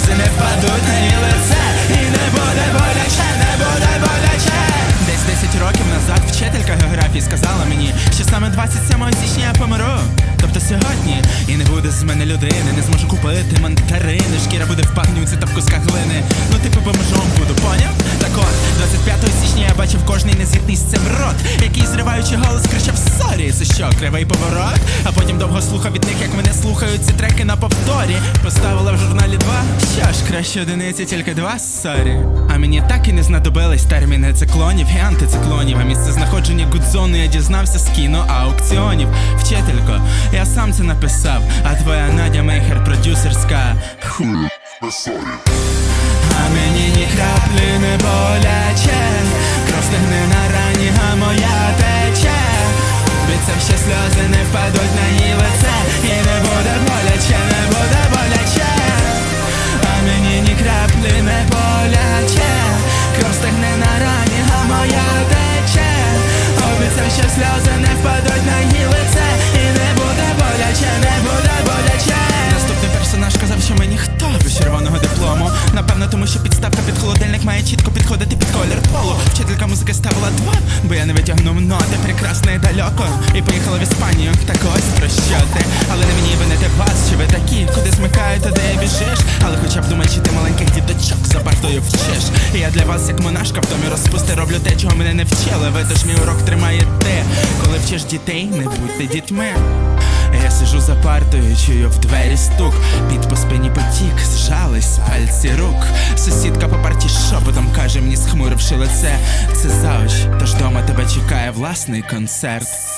сльози не впадуть на її лице І не буде боляче, не буде боляче Десь 10 років назад вчителька географії сказала мені, що саме 27 січня я помру. Тобто сьогодні і не буде з мене людини, не зможу купити мандарини, шкіра буде в пагнюці та в кусках глини. Ну типу бомжом буду, поняв? Так от, 25 січня бачив кожний незгідний з цим рот, який зриваючи голос кричав Сорі, це що, кривий поворот? А потім довго слухав від них, як мене слухають ці треки на повторі. Поставила в журналі два. Що ж, краще одиниці, тільки два сорі. А мені так і не знадобились терміни циклонів і антициклонів. А місце знаходження гудзону я дізнався з кіно аукціонів. Вчителько, я сам це написав, а твоя Надя Мейхер продюсерська. Ху. А мені ні краплі не боляче. Кров стигне на рані, а моя тече. Обіцяв, ще сльози не впадуть на її лице ноти прекрасно і поїхала в Іспанію. Так ось про що ти. Але не мені винити вас, чи ви такі, куди смикають, туди біжиш. Але хоча б думай, чи ти маленьких діточок за партою вчиш. І я для вас, як монашка, в домі розпусти роблю те, чого мене не вчили. Ви тож мій урок тримаєте. Коли вчиш дітей, не будьте дітьми. Я сижу за партою, чую в двері стук Під по спині потік, зжались пальці рук Сусідка по каже лице Це заоч, тож дома тебе чекає власний концерт